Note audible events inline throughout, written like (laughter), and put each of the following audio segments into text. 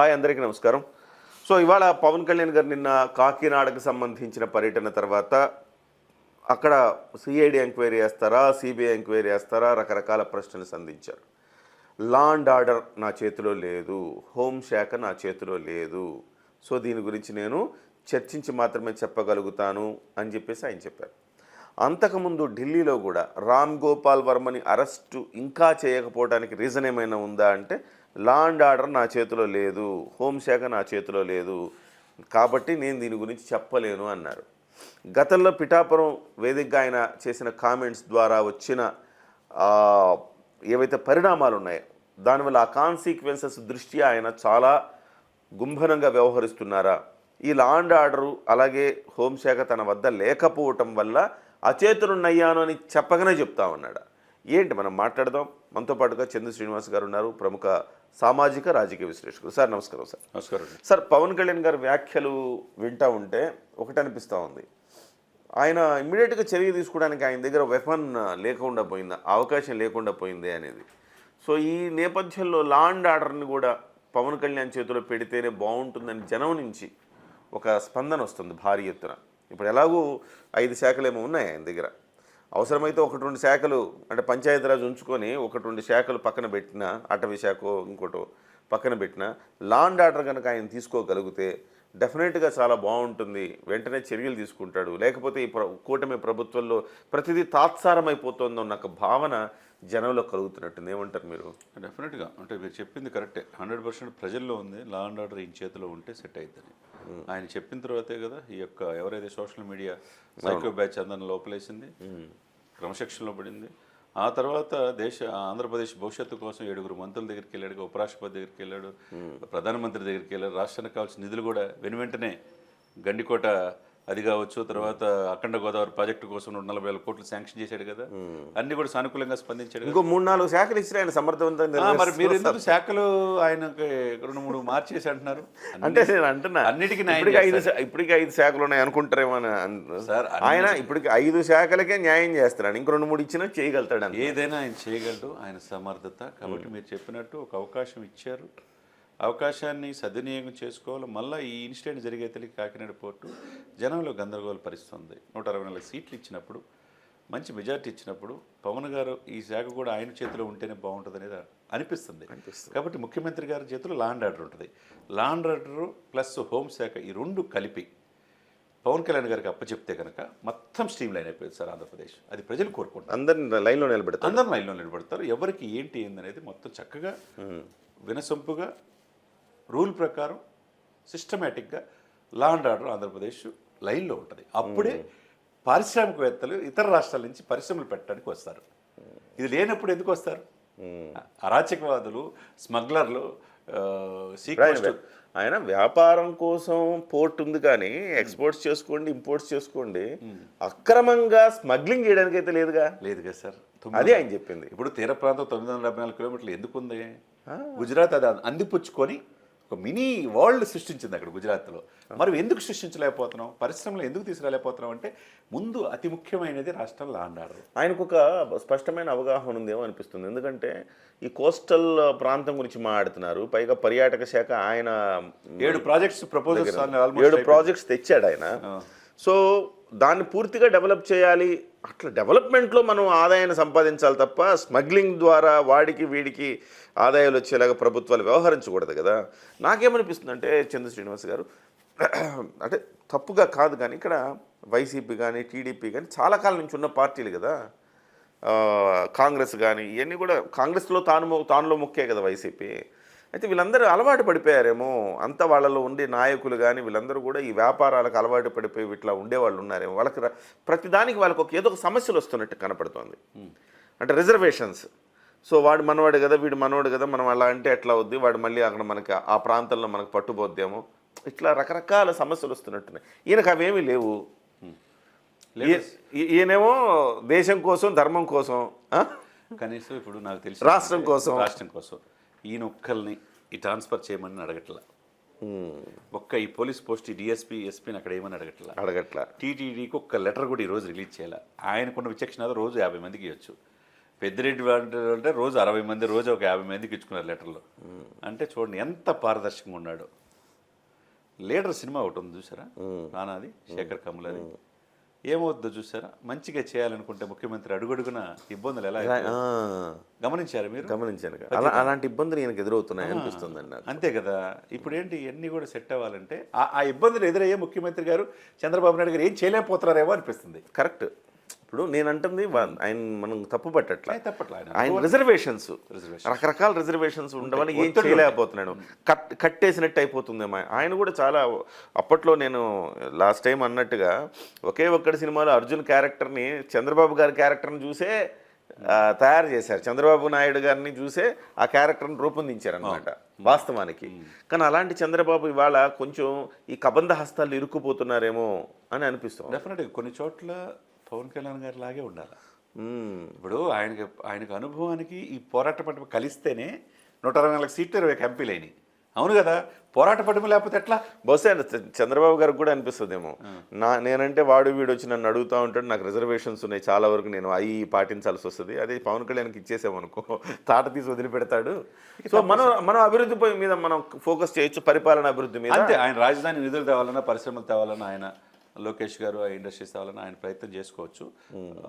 Hi అందరికీ నమస్కారం. So ఇవాళ పవన్ కళ్యాణ్ గారు నిన్న కాకినాడకు సంబంధించిన పర్యటన తర్వాత అక్కడ సిఐడి ఎంక్వైరీ చేస్తారా సిబిఐ ఎంక్వైరీ చేస్తారా రకరకాల ప్రశ్నలు సంధించారు. లా అండ్ ఆర్డర్ నా చేతిలో లేదు హోంశాఖ నా చేతిలో లేదు. సో దీని గురించి నేను చర్చించి మాత్రమే చెప్పగలుగుతాను అని చెప్పేసి ఆయన చెప్పారు. అంతకుముందు ఢిల్లీలో కూడా రామ్ గోపాల్ వర్మని అరెస్టు ఇంకా చేయకపోవడానికి రీజన్ ఏమైనా ఉందా అంటే లా అండ్ ఆర్డర్ నా చేతిలో లేదు హోంశాఖ నా చేతిలో లేదు కాబట్టి నేను దీని గురించి చెప్పలేను అన్నారు. గతంలో పిఠాపురం వేదికగా ఆయన చేసిన కామెంట్స్ ద్వారా వచ్చిన ఏవైతే పరిణామాలు ఉన్నాయో దానివల్ల ఆ కాన్సిక్వెన్సెస్ దృష్ట్యా ఆయన చాలా గుంభనంగా వ్యవహరిస్తున్నారా? ఈ లా అండ్ ఆర్డరు అలాగే హోంశాఖ తన వద్ద లేకపోవటం వల్ల అచేతనున్నయ్యాను అని చెప్పగానే చెప్తా ఉన్నాడు. ఏంటి మనం మాట్లాడదాం? మనతో పాటుగా చంద్ర శ్రీనివాస్ గారు ఉన్నారు ప్రముఖ సామాజిక రాజకీయ విశ్లేషకులు. సార్ నమస్కారం సార్. నమస్కారం సార్ పవన్ కళ్యాణ్ గారి వ్యాఖ్యలు వింటా ఉంటే ఒకటి అనిపిస్తూ ఉంది. ఆయన ఇమ్మీడియట్గా చర్య తీసుకోవడానికి ఆయన దగ్గర వెపన్ లేకుండా పోయింది? అవకాశం లేకుండా పోయింది అనేది. సో ఈ నేపథ్యంలో లా అండ్ ఆర్డర్ని కూడా పవన్ కళ్యాణ్ చేతిలో పెడితేనే బాగుంటుందని జనం నుంచి ఒక స్పందన వస్తుంది భారీ ఎత్తున. ఇప్పుడు ఎలాగూ ఐదు శాఖలు ఏమో ఉన్నాయి ఆయన దగ్గర. అవసరమైతే ఒకటి రెండు శాఖలు అంటే పంచాయతీరాజ్ ఉంచుకొని ఒకటి రెండు శాఖలు పక్కన పెట్టిన అటవీ శాఖ ఇంకోటో పక్కన పెట్టిన లా అండ్ ఆర్డర్ కనుక ఆయన తీసుకోగలిగితే డెఫినెట్గా చాలా బాగుంటుంది. వెంటనే చర్యలు తీసుకుంటాడు. లేకపోతే ఈ ప్ర కూటమి ప్రభుత్వంలో ప్రతిదీ తాత్సారమైపోతుందో నాకు ఒక భావన జనంలో కలుగుతున్నట్టుంది. ఏమంటారు మీరు? డెఫినెట్గా అంటే మీరు చెప్పింది కరెక్టే. హండ్రెడ్ పర్సెంట్ ప్రజల్లో ఉంది. లా అండ్ ఆర్డర్ ఈయన చేతిలో ఉంటే సెట్ అవుతుంది ఆయన చెప్పిన తర్వాతే కదా ఈ యొక్క ఎవరైతే సోషల్ మీడియా సైకో బ్యాచ్ అందరిని లోపలేసింది క్రమశిక్షణలో పడింది. ఆ తర్వాత దేశ ఆంధ్రప్రదేశ్ భవిష్యత్తు కోసం ఏడుగురు మంత్రుల దగ్గరికి వెళ్ళాడు ఉపరాష్ట్రపతి దగ్గరికి వెళ్ళాడు ప్రధానమంత్రి దగ్గరికి వెళ్ళాడు రాష్ట్రానికి కావాల్సిన నిధులు కూడా వెను వెంటనే గండికోట అది కావచ్చు తర్వాత అఖండ గోదావరి ప్రాజెక్టు కోసం నూట నలభై వేల కోట్లు శాంక్షన్ చేశాడు కదా. అన్ని కూడా సానుకూలంగా స్పందించాడు. ఇంకో మూడు నాలుగు శాఖలు ఇచ్చిన ఆయన సమర్థవంతంగా మరి మీరు. ఎందుకు శాఖలు ఆయనకి రెండు మూడు మార్చేసి అంటున్నారు? (laughs) అంటే నేను అంటున్నా అన్నిటికీ ఇప్పటికి ఐదు ఇప్పటికి ఐదు శాఖలు ఉన్నాయి అనుకుంటారేమో అని అన్- సార్, ఆయన ఇప్పటికి ఐదు శాఖలకే న్యాయం చేస్తున్నాడు. ఇంక రెండు మూడు ఇచ్చినా చేయగలుగుతాడు ఏదైనా ఆయన చేయగలడు ఆయన సమర్థత. కాబట్టి మీరు చెప్పినట్టు ఒక అవకాశం ఇచ్చారు. అవకాశాన్ని సద్వినియోగం చేసుకోవాలి. మళ్ళీ ఈ ఇన్సిడెంట్ జరిగే తెలియక కాకినాడ పోర్టు జనంలో గందరగోళ పరిస్థితుంది. నూట అరవై నాలుగు సీట్లు ఇచ్చినప్పుడు మంచి మెజార్టీ ఇచ్చినప్పుడు పవన్ గారు ఈ శాఖ కూడా ఆయన చేతిలో ఉంటేనే బాగుంటుంది అనేది అనిపిస్తుంది. కాబట్టి ముఖ్యమంత్రి గారి చేతిలో లాండ్ ఆర్డర్ ఉంటుంది. లాండ్ ఆర్డర్ ప్లస్ హోంశాఖ ఈ రెండు కలిపి పవన్ కళ్యాణ్ గారికి అప్పచెప్తే కనుక మొత్తం స్ట్రీమ్ లైన్ అయిపోయింది సార్ ఆంధ్రప్రదేశ్. అది ప్రజలు కోరుకుంటారు. అందరిని లైన్లో నిలబెడతాడు అందరు లైన్లో నిలబడతారు. ఎవరికి ఏంటి ఏందనేది మొత్తం చక్కగా వినసొంపుగా రూల్ ప్రకారం సిస్టమేటిక్గా లా అండ్ ఆర్డర్ ఆంధ్రప్రదేశ్ లైన్లో ఉంటుంది. అప్పుడే పారిశ్రామికవేత్తలు ఇతర రాష్ట్రాల నుంచి పరిశ్రమలు పెట్టడానికి వస్తారు. ఇది లేనప్పుడు ఎందుకు వస్తారు? అరాచకవాదులు స్మగ్లర్లు ఆయన వ్యాపారం కోసం పోర్ట్ ఉంది కానీ ఎక్స్పోర్ట్స్ చేసుకోండి ఇంపోర్ట్స్ చేసుకోండి. అక్రమంగా స్మగ్లింగ్ చేయడానికి అయితే లేదుగా లేదు కదా సార్ అదే ఆయన చెప్పింది. ఇప్పుడు తీర ప్రాంతం తొమ్మిది వందల డెబ్బై నాలుగు కిలోమీటర్లు ఎందుకు ఉంది గుజరాత్ అది అందిపుచ్చుకొని ఒక మినీ వరల్డ్ సృష్టించింది అక్కడ గుజరాత్లో. మరి ఎందుకు సృష్టించలేకపోతున్నాం పరిశ్రమలు ఎందుకు తీసుకురాలేకపోతున్నాం అంటే ముందు అతి ముఖ్యమైనది రాష్ట్రం లాండ్ ఆర్డర్. ఆయనకు ఒక స్పష్టమైన అవగాహన ఉందేమో అనిపిస్తుంది. ఎందుకంటే ఈ కోస్టల్ ప్రాంతం గురించి మాట్లాడుతున్నారు. పైగా పర్యాటక శాఖ ఆయన ఏడు ప్రాజెక్ట్స్ ప్రపోజల్స్ ఏడు ప్రాజెక్ట్స్ తెచ్చాడు ఆయన. సో దాన్ని పూర్తిగా డెవలప్ చేయాలి అట్లా డెవలప్మెంట్లో మనం ఆదాయాన్ని సంపాదించాలి తప్ప స్మగ్లింగ్ ద్వారా వాడికి వీడికి ఆదాయాలు వచ్చేలాగా ప్రభుత్వాలు వ్యవహరించకూడదు కదా. నాకేమనిపిస్తుంది అంటే చంద్ర శ్రీనివాస్ గారు (clears throat) అంటే తప్పుగా కాదు కానీ ఇక్కడ వైసీపీ కానీ టీడీపీ కానీ చాలా కాలం నుంచి ఉన్న పార్టీలు కదా. కాంగ్రెస్ కానీ ఇవన్నీ కూడా కాంగ్రెస్లో తాను తానులో ముఖ్యే కదా వైసీపీ. అయితే వీళ్ళందరూ అలవాటు పడిపోయారేమో. అంత వాళ్ళలో ఉండే నాయకులు కానీ వీళ్ళందరూ కూడా ఈ వ్యాపారాలకు అలవాటు పడిపోయి ఇట్లా ఉండేవాళ్ళు ఉన్నారేమో. వాళ్ళకి ప్రతిదానికి వాళ్ళకి ఒక ఏదో ఒక సమస్యలు వస్తున్నట్టు కనపడుతోంది. అంటే రిజర్వేషన్స్. సో వాడు మనవాడు కదా వీడు మనవాడు కదా మనం అలా అంటే ఎట్లా అవుద్ది? వాడు మళ్ళీ అక్కడ మనకి ఆ ప్రాంతంలో మనకు పట్టుపోద్దేమో ఇట్లా రకరకాల సమస్యలు వస్తున్నట్టున్నాయి. ఈయనకు అవేమీ లేవు. ఈయనేమో దేశం కోసం ధర్మం కోసం? కనీసం ఇప్పుడు నాకు తెలిసి రాష్ట్రం కోసం. రాష్ట్రం కోసం. ఈయన ఒక్కల్ని ఈ ట్రాన్స్ఫర్ చేయమని అడగట్లా. ఒక్క ఈ పోలీస్ పోస్ట్ ఈ డిఎస్పీ ఎస్పీని అక్కడ ఏమని అడగట్లా? అడగట్లా. టీటీడీకి ఒక్క లెటర్ కూడా ఈరోజు రిలీజ్ చేయాలి? ఆయనకున్న విచక్షణ రోజు యాభై మందికి ఇవ్వచ్చు. పెద్దిరెడ్డి వాడు అంటే రోజు అరవై మంది రోజు ఒక యాభై మందికి ఇచ్చుకున్నారు లెటర్లు. అంటే చూడండి ఎంత పారదర్శకంగా ఉన్నాడు. లీడర్ సినిమా ఒకటి ఉంది చూసారా? నానాది శేఖర్ కమలది. ఏమవుద్దో చూసారా? మంచిగా చేయాలనుకుంటే ముఖ్యమంత్రి అడుగడుగున ఇబ్బందులు ఎలా గమనించారు మీరు? గమనించాను. అలా అలాంటి ఇబ్బందులు ఈయనకు ఎదురవుతున్నాయి అనిపిస్తుందండి అంతే కదా. ఇప్పుడు ఏంటి ఇవన్నీ కూడా సెట్ అవ్వాలంటే ఆ- ఆ ఇబ్బందులు ఎదురయ్యే ముఖ్యమంత్రి గారు చంద్రబాబు నాయుడు గారు ఏం చేయలేకపోతున్నారేమో అనిపిస్తుంది. కరెక్ట్. ఇప్పుడు నేను అంటుంది ఆయన మనం తప్పు పట్టట్లా. ఆయన తప్పట్లా ఆయన. ఆయన రిజర్వేషన్స్. రకరకాల రిజర్వేషన్స్ ఉండవని ఏం చేయలేకపోతున్నాడు. కట్ కట్టేసినట్టు అయిపోతుందేమో. ఆయన కూడా చాలా అప్పట్లో నేను లాస్ట్ టైం అన్నట్టుగా ఒకే ఒక్కడి సినిమాలో అర్జున్ క్యారెక్టర్ని చంద్రబాబు గారి క్యారెక్టర్ని చూసే తయారు చేశారు. చంద్రబాబు నాయుడు గారిని చూసే ఆ క్యారెక్టర్ని రూపొందించారు అనమాట వాస్తవానికి. కానీ అలాంటి చంద్రబాబు ఇవాళ కొంచెం ఈ కబంధ హస్తాలు ఇరుక్కుపోతున్నారేమో అని అనిపిస్తుంది. డెఫినెట్గా కొన్ని చోట్ల పవన్ కళ్యాణ్ గారి లాగే ఉండాలి. ఇప్పుడు ఆయనకి ఆయనకు అనుభవానికి ఈ పోరాట పటిమ కలిస్తేనే నూట అరవై నాలుగు సీట్లు ఇరవై ఎంపీలు అయినాయి. అవును కదా? పోరాట పటిమ లేకపోతే ఎట్లా? బహుశా చంద్రబాబు గారికి కూడా అనిపిస్తుందేమో. నా నేనంటే వాడు వీడు వచ్చి నన్ను అడుగుతా ఉంటాడు నాకు రిజర్వేషన్స్ ఉన్నాయి చాలా వరకు నేను అవి పాటించాల్సి వస్తుంది. అదే పవన్ కళ్యాణ్కి ఇచ్చేసామనుకో తాట తీసి వదిలిపెడతాడు. సో మనం మనం అభివృద్ధి మీద మనం ఫోకస్ చేయొచ్చు పరిపాలన అభివృద్ధి మీద. అంతే ఆయన రాజధాని నిధులు తేవాలన్నా పరిశ్రమలు తేవాలన్నా ఆయన లోకేష్ గారు ఆ ఇండస్ట్రీస్ తేవాలన్నా ఆయన ప్రయత్నం చేసుకోవచ్చు.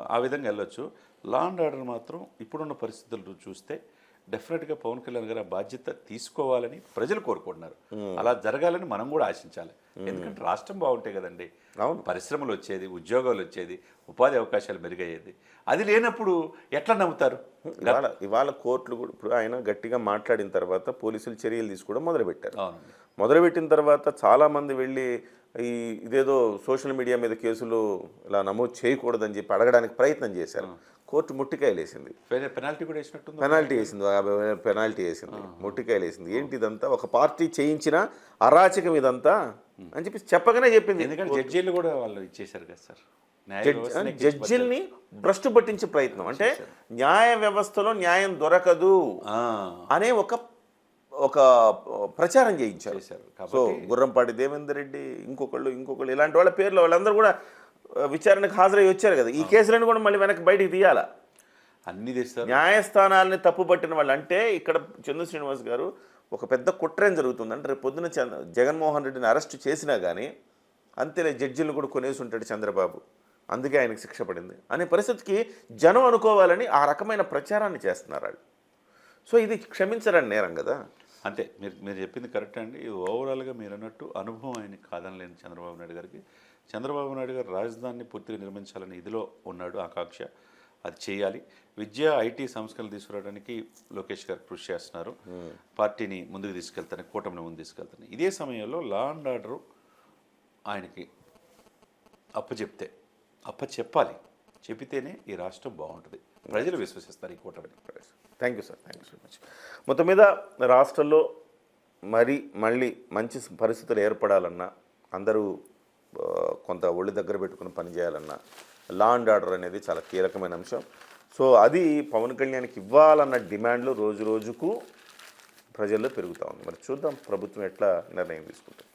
ఆ విధంగా వెళ్ళొచ్చు. లా అండ్ ఆర్డర్ మాత్రం ఇప్పుడున్న పరిస్థితులు చూస్తే డెఫినెట్గా పవన్ కళ్యాణ్ గారు ఆ బాధ్యత తీసుకోవాలని ప్రజలు కోరుకుంటున్నారు. అలా జరగాలని మనం కూడా ఆశించాలి. ఎందుకంటే రాష్ట్రం బాగుంటే కదండి. పరిశ్రమలు వచ్చేది ఉద్యోగాలు వచ్చేది ఉపాధి అవకాశాలు మెరుగయ్యేది. అది లేనప్పుడు ఎట్లా నమ్ముతారు? ఇవాళ ఇవాళ కోర్టులు కూడా ఇప్పుడు ఆయన గట్టిగా మాట్లాడిన తర్వాత పోలీసులు చర్యలు తీసుకోవడం మొదలుపెట్టారు. మొదలుపెట్టిన తర్వాత చాలామంది వెళ్ళి ఈ ఇదేదో సోషల్ మీడియా మీద కేసులు ఇలా నమోదు చేయకూడదని చెప్పి అడగడానికి ప్రయత్నం చేశారు. కోర్టు ముట్టికాయలు వేసింది పెనాల్టీ కూడా వేసినట్టుంది పెనాల్టీ వేసింది. యాభై పెనాల్టీ వేసింది. ముట్టికాయలు వేసింది ఏంటి ఇదంతా? ఒక పార్టీ చేయించిన అరాచకం ఇదంతా? అని చెప్పి చెప్పగానే చెప్పింది ఎందుకంటే జడ్జీలు కూడా వాళ్ళు ఇచ్చేశారు కదా సార్. జడ్జిల్ని భ్రష్టు పట్టించే ప్రయత్నం. అంటే న్యాయ వ్యవస్థలో న్యాయం దొరకదు అనే ఒక ఒక ప్రచారం చేయించారు. సో గుర్రంపాటి దేవేందర్ రెడ్డి ఇంకొకళ్ళు ఇంకొకళ్ళు ఇలాంటి వాళ్ళ పేర్లు వాళ్ళందరూ కూడా విచారణకు హాజరై వచ్చారు కదా. ఈ కేసులను కూడా మళ్ళీ వెనక్కి బయటికి తీయాలా? అన్ని తెస్తారు. న్యాయస్థానాలని తప్పుపట్టిన వాళ్ళు అంటే ఇక్కడ చంద్ర శ్రీనివాస్ గారు ఒక పెద్ద కుట్రేం జరుగుతుంది. అంటే రేపు పొద్దున చంద్ర జగన్మోహన్ రెడ్డిని అరెస్ట్ చేసినా కానీ అంతేలే జడ్జిలు కూడా కొనేసి ఉంటాడు చంద్రబాబు. అందుకే ఆయనకు శిక్ష పడింది. అనే పరిస్థితికి జనం అనుకోవాలని ఆ రకమైన ప్రచారాన్ని చేస్తున్నారు వాళ్ళు. సో ఇది క్షమించరని నేరం కదా. అంతే. మీరు మీరు చెప్పింది కరెక్ట్ అండి. ఇది ఓవరాల్గా మీరు అన్నట్టు అనుభవం ఆయన కాదనలేని చంద్రబాబు నాయుడు గారికి చంద్రబాబు నాయుడు గారు రాజధానిని పూర్తిగా నిర్మించాలని ఇదిలో ఉన్నాడు ఆకాంక్ష అది చేయాలి. విద్య ఐటీ సంస్కరణలు తీసుకురావడానికి లోకేష్ గారు కృషి చేస్తున్నారు. పార్టీని ముందుకు తీసుకెళ్తాను కూటమిని ముందుకు తీసుకెళ్తాను ఇదే సమయంలో లా అండ్ ఆర్డర్ ఆయనకి అప్పచెప్తే అప్ప చెప్పాలి. చెబితేనే ఈ రాష్ట్రం బాగుంటుంది. ప్రజలు విశ్వసిస్తారు ఈ కూటమిని. Thank you sir thank you so much మొత్తం మీద రాష్ట్రంలో మరి మళ్ళీ మంచి పరిస్థితులు ఏర్పడాలన్నా అందరూ కొంత ఒళ్ళు దగ్గర పెట్టుకుని పనిచేయాలన్నా లా అండ్ ఆర్డర్ అనేది చాలా కీలకమైన అంశం. సో అది పవన్ కళ్యాణ్కి ఇవ్వాలన్న డిమాండ్లు రోజు రోజుకు ప్రజల్లో పెరుగుతూ ఉంది. మరి చూద్దాం ప్రభుత్వం ఎట్లా నిర్ణయం తీసుకుంటుంది.